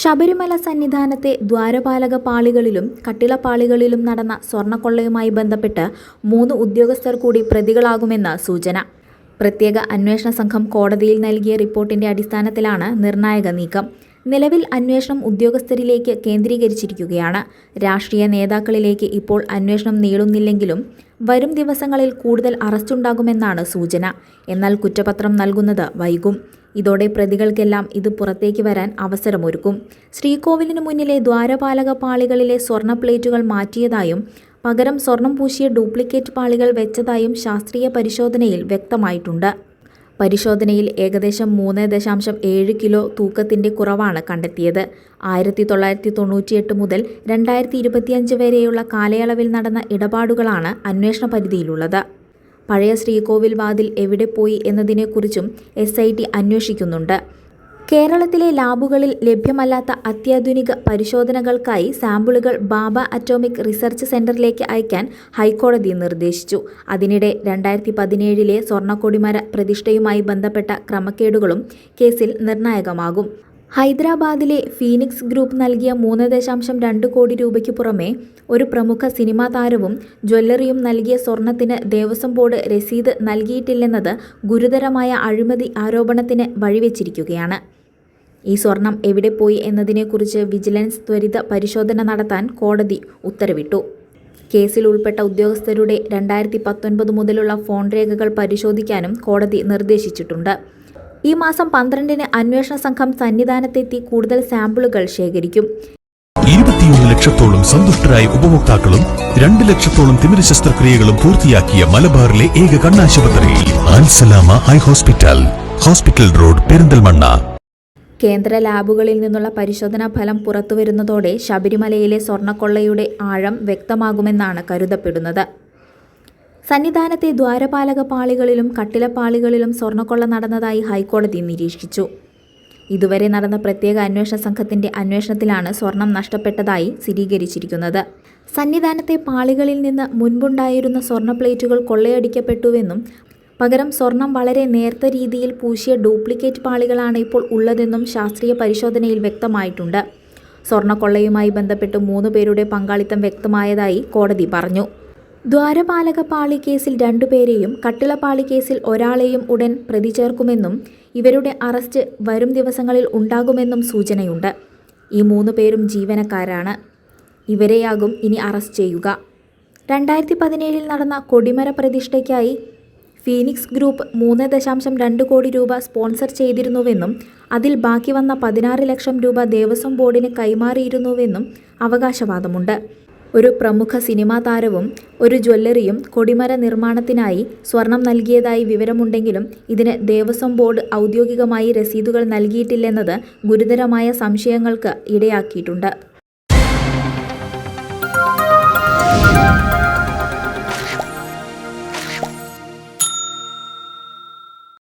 ശബരിമല സന്നിധാനത്തെ ദ്വാരപാലക പാളികളിലും കട്ടിളപ്പാളികളിലും നടന്ന സ്വർണക്കൊള്ളയുമായി ബന്ധപ്പെട്ട് മൂന്ന് ഉദ്യോഗസ്ഥർ കൂടി പ്രതികളാകുമെന്ന് സൂചന. പ്രത്യേക അന്വേഷണ സംഘം കോടതിയിൽ നൽകിയ റിപ്പോർട്ടിന്റെ അടിസ്ഥാനത്തിലാണ് നിർണായക നീക്കം. നിലവിൽ അന്വേഷണം ഉദ്യോഗസ്ഥരിലേക്ക് കേന്ദ്രീകരിച്ചിരിക്കുകയാണ്. രാഷ്ട്രീയ നേതാക്കളിലേക്ക് ഇപ്പോൾ അന്വേഷണം നീളുന്നില്ലെങ്കിലും വരും ദിവസങ്ങളിൽ കൂടുതൽ അറസ്റ്റുണ്ടാകുമെന്നാണ് സൂചന. എന്നാൽ കുറ്റപത്രം നൽകുന്നത് വൈകും. ഇതോടെ പ്രതികൾക്കെല്ലാം ഇത് പുറത്തേക്ക് വരാൻ അവസരമൊരുക്കും. ശ്രീകോവിലിന് മുന്നിലെ ദ്വാരപാലക പാളികളിലെ സ്വർണ പ്ലേറ്റുകൾ മാറ്റിയതായും പകരം സ്വർണം പൂശിയ ഡ്യൂപ്ലിക്കേറ്റ് പാളികൾ വെച്ചതായും ശാസ്ത്രീയ പരിശോധനയിൽ വ്യക്തമായിട്ടുണ്ട്. പരിശോധനയിൽ ഏകദേശം മൂന്ന് ദശാംശം ഏഴ് കിലോ തൂക്കത്തിന്റെ കുറവാണ് കണ്ടെത്തിയത്. ആയിരത്തി തൊള്ളായിരത്തി തൊണ്ണൂറ്റിയെട്ട് മുതൽ രണ്ടായിരത്തി ഇരുപത്തിയഞ്ച് വരെയുള്ള കാലയളവിൽ നടന്ന ഇടപാടുകളാണ് അന്വേഷണ പരിധിയിലുള്ളത്. പഴയ ശ്രീകോവിൽ വാതിൽ എവിടെ പോയി എന്നതിനെക്കുറിച്ചും എസ് ഐ ടി അന്വേഷിക്കുന്നുണ്ട്. കേരളത്തിലെ ലാബുകളിൽ ലഭ്യമല്ലാത്ത അത്യാധുനിക പരിശോധനകൾക്കായി സാമ്പിളുകൾ ബാബ അറ്റോമിക് റിസർച്ച് സെന്ററിലേക്ക് അയക്കാൻ ഹൈക്കോടതി നിർദ്ദേശിച്ചു. അതിനിടെ രണ്ടായിരത്തി പതിനേഴിലെ സ്വർണക്കൊടിമര പ്രതിഷ്ഠയുമായി ബന്ധപ്പെട്ട ക്രമക്കേടുകളും കേസിൽ നിർണായകമാകും. ഹൈദരാബാദിലെ ഫീനിക്സ് ഗ്രൂപ്പ് നൽകിയ മൂന്ന് ദശാംശം രണ്ട് കോടി രൂപയ്ക്ക് പുറമെ ഒരു പ്രമുഖ സിനിമാ താരവും ജ്വല്ലറിയും നൽകിയ സ്വർണത്തിന് ദേവസ്വം ബോർഡ് രസീത് നൽകിയിട്ടില്ലെന്നത് ഗുരുതരമായ അഴിമതി ആരോപണത്തിന് വഴിവെച്ചിരിക്കുകയാണ്. ഈ സ്വർണം എവിടെ പോയി എന്നതിനെക്കുറിച്ച് വിജിലൻസ് ത്വരിത പരിശോധന നടത്താൻ കോടതി ഉത്തരവിട്ടു. കേസിൽ ഉൾപ്പെട്ട ഉദ്യോഗസ്ഥരുടെ രണ്ടായിരത്തി പത്തൊൻപത് മുതലുള്ള ഫോൺ രേഖകൾ പരിശോധിക്കാനും കോടതി നിർദ്ദേശിച്ചിട്ടുണ്ട്. ഈ മാസം പന്ത്രണ്ടിന് അന്വേഷണ സംഘം സന്നിധാനത്തെത്തി കൂടുതൽ സാമ്പിളുകൾ ശേഖരിക്കും. ഇരുപത്തിയൊന്ന് ലക്ഷത്തോളം സന്തുഷ്ടരായ ഉപഭോക്താക്കളും രണ്ട് ലക്ഷത്തോളം തിമിര ശസ്ത്രക്രിയകളും പൂർത്തിയാക്കിയ മലബാറിലെ ഏക കണ്ണാശുപത്രി ആൻസലാമ eye hospital. Hospital road Perinthalmanna. കേന്ദ്ര ലാബുകളിൽ നിന്നുള്ള പരിശോധനാ ഫലം പുറത്തുവരുന്നതോടെ ശബരിമലയിലെ സ്വർണക്കൊള്ളയുടെ ആഴം വ്യക്തമാകുമെന്നാണ് കരുതപ്പെടുന്നത്. സന്നിധാനത്തെ ദ്വാരപാലക പാളികളിലും കട്ടിലപ്പാളികളിലും സ്വർണക്കൊള്ള നടന്നതായി ഹൈക്കോടതി നിരീക്ഷിച്ചു. ഇതുവരെ നടന്ന പ്രത്യേക അന്വേഷണ സംഘത്തിന്റെ അന്വേഷണത്തിലാണ് സ്വർണം നഷ്ടപ്പെട്ടതായി സ്ഥിരീകരിച്ചിരിക്കുന്നത്. സന്നിധാനത്തെ പാളികളിൽ നിന്ന് മുൻപുണ്ടായിരുന്ന സ്വർണ പ്ലേറ്റുകൾ കൊള്ളയടിക്കപ്പെട്ടുവെന്നും പകരം സ്വർണം വളരെ നേർത്ത രീതിയിൽ പൂശിയ ഡ്യൂപ്ലിക്കേറ്റ് പാളികളാണ് ഇപ്പോൾ ഉള്ളതെന്നും ശാസ്ത്രീയ പരിശോധനയിൽ വ്യക്തമായിട്ടുണ്ട്. സ്വർണക്കൊള്ളയുമായി ബന്ധപ്പെട്ട് മൂന്ന് പേരുടെ പങ്കാളിത്തം വ്യക്തമായതായി കോടതി പറഞ്ഞു. ദ്വാരപാലക പാളി കേസിൽ രണ്ടുപേരെയും കട്ടിളപ്പാളി കേസിൽ ഒരാളെയും ഉടൻ പ്രതി ചേർക്കുമെന്നും ഇവരുടെ അറസ്റ്റ് വരും ദിവസങ്ങളിൽ ഉണ്ടാകുമെന്നും സൂചനയുണ്ട്. ഈ മൂന്ന് പേരും ജീവനക്കാരാണ്. ഇവരെയാകും ഇനി അറസ്റ്റ് ചെയ്യുക. രണ്ടായിരത്തി പതിനേഴിൽ നടന്ന കൊടിമര പ്രതിഷ്ഠയ്ക്കായി ഫീനിക്സ് ഗ്രൂപ്പ് മൂന്ന് ദശാംശം രണ്ട് കോടി രൂപ സ്പോൺസർ ചെയ്തിരുന്നുവെന്നും അതിൽ ബാക്കി വന്ന പതിനാറ് ലക്ഷം രൂപ ദേവസ്വം ബോർഡിന് കൈമാറിയിരുന്നുവെന്നും അവകാശവാദമുണ്ട്. ഒരു പ്രമുഖ സിനിമാ താരവും ഒരു ജ്വല്ലറിയും കൊടിമര നിർമ്മാണത്തിനായി സ്വർണം നൽകിയതായി വിവരമുണ്ടെങ്കിലും ഇതിന് ദേവസ്വം ബോർഡ് ഔദ്യോഗികമായി രസീതുകൾ നൽകിയിട്ടില്ലെന്നത് ഗുരുതരമായ സംശയങ്ങൾക്ക് ഇടയാക്കിയിട്ടുണ്ട്.